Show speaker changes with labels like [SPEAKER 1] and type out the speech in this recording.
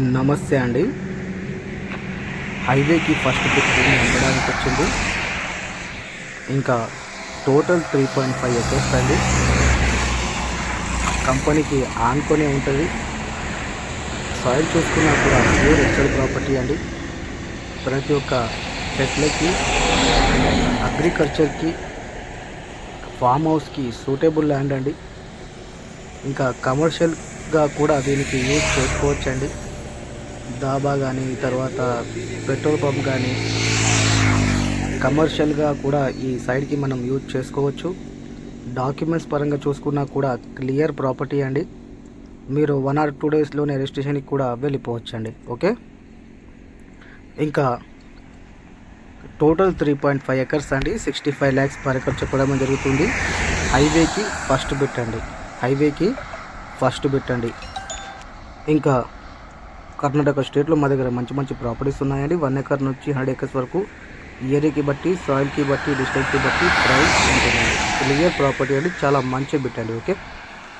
[SPEAKER 1] నమస్తే అండి. హైవేకి ఫస్ట్ బిట్ అమ్మడానికి వచ్చింది. ఇంకా total three point five acres అండి. కంపెనీకి ఆన్కొని ఉంటుంది. సాయిల్ చూసుకున్నా కూడా ప్యూర్ ఎక్సల్ ప్రాపర్టీ అండి. ప్రతి ఒక్క చెట్లకి అగ్రికల్చర్కి ఫామ్ హౌస్కి సూటబుల్ ల్యాండ్ అండి. ఇంకా కమర్షియల్గా కూడా దీనికి యూజ్ చేసుకోవచ్చండి. దాబా కానీ తర్వాత పెట్రోల్ పంప్ కానీ కమర్షియల్గా కూడా ఈ సైడ్కి మనం యూజ్ చేసుకోవచ్చు. డాక్యుమెంట్స్ పరంగా చూసుకున్నా కూడా క్లియర్ ప్రాపర్టీ అండి. మీరు వన్ ఆర్ టూ డేస్లోనే రిజిస్ట్రేషన్కి కూడా వెళ్ళిపోవచ్చు అండి ఓకే? ఇంకా total three point five acres అండి. Sixty five lakhs per acre చెప్పడం జరుగుతుంది. హైవేకి ఫస్ట్ పెట్టండి హైవేకి ఫస్ట్ పెట్టండి ఇంకా కర్ణాటక స్టేట్లో మా దగ్గర మంచి మంచి ప్రాపర్టీస్ ఉన్నాయండి. వన్ ఎకర్ నుంచి హండ్రెడ్ ఎకర్స్ వరకు ఏరియాకి బట్టి సాయిల్కి బట్టి డిస్టెన్స్కి బట్టి ప్రైస్ ఉంటుందండి. క్లియర్ ప్రాపర్టీ అండి. చాలా మంచి బిట్ అండి ఓకే